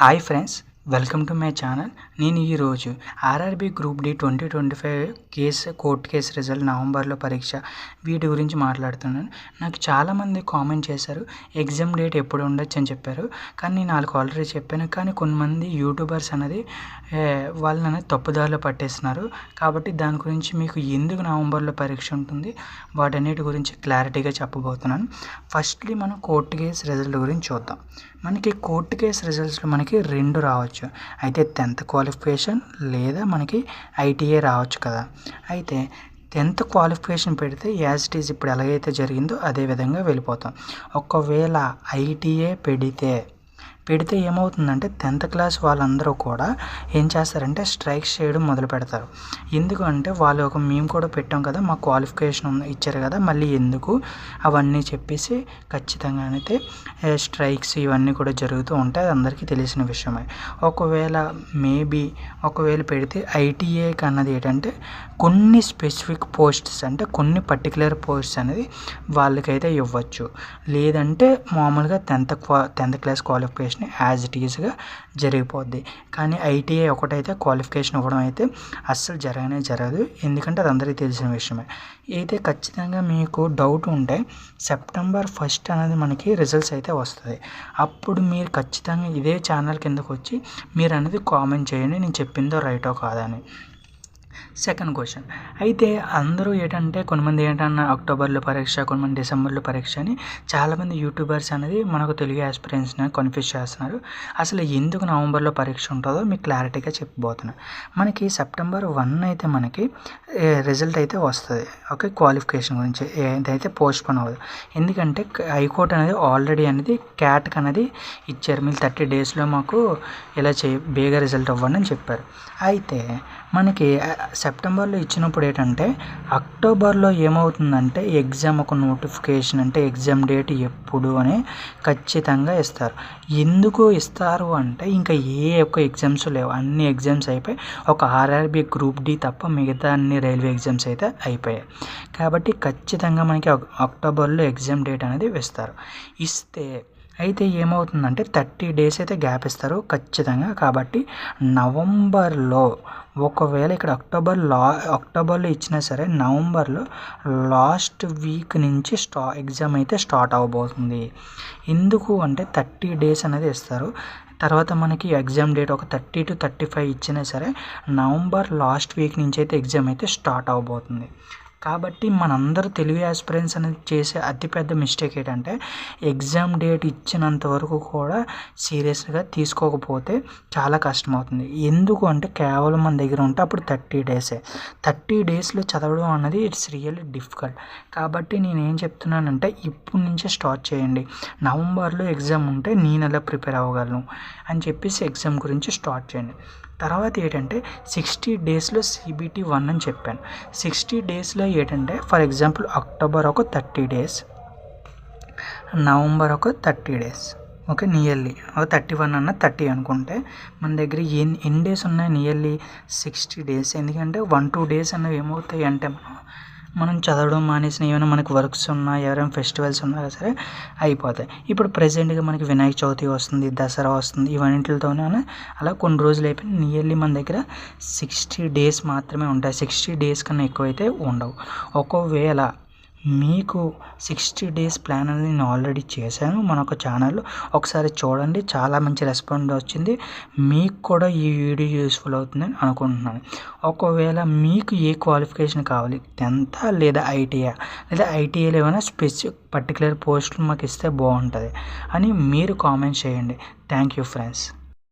Hi friends welcome to my channel. నేను ఈరోజు RRB group D twenty twenty five case court case result నవంబర్లో పరీక్ష వీటి గురించి మాట్లాడుతున్నాను. నాకు చాలామంది కామెంట్ చేశారు ఎగ్జామ్ డేట్ ఎప్పుడు ఉండొచ్చు అని చెప్పారు. కానీ నేను వాళ్ళకి ఆల్రెడీ చెప్పాను. కానీ కొంతమంది యూట్యూబర్స్ అనేది వాళ్ళని అనేది తప్పుదారిలో పట్టేస్తున్నారు. కాబట్టి దాని గురించి మీకు ఎందుకు నవంబర్లో పరీక్ష ఉంటుంది వాటన్నిటి గురించి క్లారిటీగా చెప్పబోతున్నాను. ఫస్ట్లీ మనం కోర్టు కేసు రిజల్ట్ గురించి చూద్దాం. మనకి కోర్టు కేసు రిజల్ట్స్లో మనకి రెండు రావచ్చు. అయితే టెన్త్ క్వాలిఫికేషన్ లేదా మనకి ఐటీఏ రావచ్చు కదా. అయితే టెన్త్ క్వాలిఫికేషన్ పెడితే యాజ్ ఇట్ ఈజ్ ఇప్పుడు ఎలాగైతే జరిగిందో అదే విధంగా వెళ్ళిపోతాం. ఒకవేళ ఐటీఏ పెడితే పెడితే ఏమవుతుందంటే టెన్త్ క్లాస్ వాళ్ళందరూ కూడా ఏం చేస్తారంటే స్ట్రైక్స్ చేయడం మొదలు పెడతారు. ఎందుకంటే వాళ్ళు ఒక మేము కూడా పెట్టాం కదా మా క్వాలిఫికేషన్ ఇచ్చారు కదా మళ్ళీ ఎందుకు? అవన్నీ చెప్పేసి ఖచ్చితంగా అయితే స్ట్రైక్స్ ఇవన్నీ కూడా జరుగుతూ ఉంటాయి అది అందరికీ తెలిసిన విషయమే. ఒకవేళ మేబీ ఒకవేళ పెడితే ఐటీఏ అన్నది ఏంటంటే కొన్ని స్పెసిఫిక్ పోస్ట్స్ అంటే కొన్ని పర్టికులర్ పోస్ట్స్ అనేది వాళ్ళకైతే ఇవ్వచ్చు. లేదంటే మామూలుగా tenth క్వా tenth class qualification qualification as it ఈస్గా జరిగిపోద్ది. కానీ ఐటీఐ ఒకటైతే క్వాలిఫికేషన్ ఇవ్వడం అయితే అస్సలు జరగనే జరగదు. ఎందుకంటే అది అందరికీ తెలిసిన విషయమే. అయితే ఖచ్చితంగా మీకు డౌట్ ఉంటే సెప్టెంబర్ ఫస్ట్ అనేది మనకి రిజల్ట్స్ అయితే వస్తుంది. అప్పుడు మీరు ఖచ్చితంగా ఇదే ఛానల్ కిందకు వచ్చి మీరు అనేది కామెంట్ చేయండి. నేను చెప్పిందో రైటో కాదని. సెకండ్ క్వశ్చన్ అయితే అందరూ ఏంటంటే కొంతమంది ఏంటన్నా అక్టోబర్లో పరీక్ష కొంతమంది డిసెంబర్లో పరీక్ష అని చాలామంది యూట్యూబర్స్ అనేది మనకు తెలుగు ఆస్పిరెంట్స్ని కన్ఫ్యూజ్ చేస్తున్నారు. అసలు ఎందుకు నవంబర్లో పరీక్ష ఉంటుందో మీకు క్లారిటీగా చెప్పబోతున్నాను మనకి సెప్టెంబర్ వన్ అయితే మనకి రిజల్ట్ అయితే వస్తుంది. ఓకే క్వాలిఫికేషన్ గురించి ఏదైతే పోస్ట్ పోన్ అవ్వదు. ఎందుకంటే హైకోర్టు అనేది ఆల్రెడీ అనేది క్యాట్కి అనేది ఇచ్చారు. మీరు థర్టీ డేస్లో మాకు ఇలా చే బేగా రిజల్ట్ అవ్వండి అని చెప్పారు. అయితే మనకి సెప్టెంబర్లో ఇచ్చినప్పుడు ఏంటంటే అక్టోబర్లో ఏమవుతుందంటే ఎగ్జామ్ ఒక నోటిఫికేషన్ అంటే ఎగ్జామ్ డేట్ ఎప్పుడు అని ఖచ్చితంగా ఇస్తారు. ఎందుకు ఇస్తారు అంటే ఇంకా ఏ ఒక్క ఎగ్జామ్స్ లేవు. అన్ని ఎగ్జామ్స్ అయిపోయి ఒక ఆర్ఆర్బి గ్రూప్ డి తప్ప మిగతా అన్ని రైల్వే ఎగ్జామ్స్ అయితే అయిపోయాయి. కాబట్టి ఖచ్చితంగా మనకి అక్టోబర్లో ఎగ్జామ్ డేట్ అనేది ఇస్తారు. ఇస్తే అయితే ఏమవుతుందంటే థర్టీ డేస్ అయితే గ్యాప్ ఇస్తారు ఖచ్చితంగా. కాబట్టి నవంబర్లో ఒకవేళ ఇక్కడ అక్టోబర్ లా అక్టోబర్లో ఇచ్చినా సరే నవంబర్లో లాస్ట్ వీక్ నుంచి స్టా ఎగ్జామ్ అయితే స్టార్ట్ అవ్వబోతుంది ఎందుకు అంటే థర్టీ డేస్ అనేది ఇస్తారు. తర్వాత మనకి ఎగ్జామ్ డేట్ ఒక థర్టీ టు థర్టీ ఫైవ్ ఇచ్చినా సరే నవంబర్ లాస్ట్ వీక్ నుంచి అయితే ఎగ్జామ్ అయితే స్టార్ట్ అవబోతుంది. కాబట్టి మనందరూ తెలుగు ఆస్పిరెంట్స్ అనేది చేసే అతిపెద్ద మిస్టేక్ ఏంటంటే ఎగ్జామ్ డేట్ ఇచ్చినంత వరకు కూడా సీరియస్గా తీసుకోకపోతే చాలా కష్టమవుతుంది. ఎందుకు అంటే కేవలం మన దగ్గర ఉంటే అప్పుడు థర్టీ డేసే థర్టీ డేస్లో చదవడం అన్నది ఇట్స్ రియల్లీ డిఫికల్ట్ కాబట్టి నేను ఏం చెప్తున్నానంటే ఇప్పటి నుంచే స్టార్ట్ చేయండి. నవంబర్లో ఎగ్జామ్ ఉంటే నేను ఎలా ప్రిపేర్ అవ్వగలను అని చెప్పేసి ఎగ్జామ్ గురించి స్టార్ట్ చేయండి. తర్వాత ఏంటంటే సిక్స్టీ డేస్లో సిబిటీ వన్ అని చెప్పాను. సిక్స్టీ డేస్లో ఏంటంటే ఫర్ ఎగ్జాంపుల్ అక్టోబర్ ఒక థర్టీ డేస్ నవంబర్ ఒక థర్టీ డేస్ ఓకే నియర్లీ. ఒక థర్టీ వన్ అన్న థర్టీ అనుకుంటే మన దగ్గర ఎన్ని ఎన్ని డేస్ ఉన్నాయి నియర్లీ? Sixty days. ఎందుకంటే వన్ టూ డేస్ అన్నవి ఏమవుతాయి అంటే మనం మనం చదవడం మానేసిన ఏమైనా మనకి వర్క్స్ ఉన్నా ఎవరైనా ఫెస్టివల్స్ ఉన్నా సరే అయిపోతాయి. ఇప్పుడు ప్రజెంట్గా మనకి వినాయక చవితి వస్తుంది దసరా వస్తుంది ఇవన్నింటితోనే అలా కొన్ని రోజులు అయిపోయి నియర్లీ మన దగ్గర సిక్స్టీ డేస్ మాత్రమే ఉంటాయి. సిక్స్టీ డేస్ కన్నా ఎక్కువైతే ఉండవు. ఒకవేళ మీకు సిక్స్టీ డేస్ ప్లాన్ అనేది నేను ఆల్రెడీ చేశాను. మన ఒక ఛానల్లో ఒకసారి చూడండి. చాలా మంచి రెస్పాండ్ వచ్చింది. మీకు కూడా ఈ వీడియో యూస్ఫుల్ అవుతుందని అనుకుంటున్నాను. ఒకవేళ మీకు ఏ క్వాలిఫికేషన్ కావాలి? టెన్త్ లేదా ఐటీఐ? లేదా ఐటీఐలో ఏమైనా స్పెసిఫిక్ పర్టికులర్ పోస్టులు మాకు ఇస్తే బాగుంటుంది అని మీరు కామెంట్ చేయండి. Thank you friends.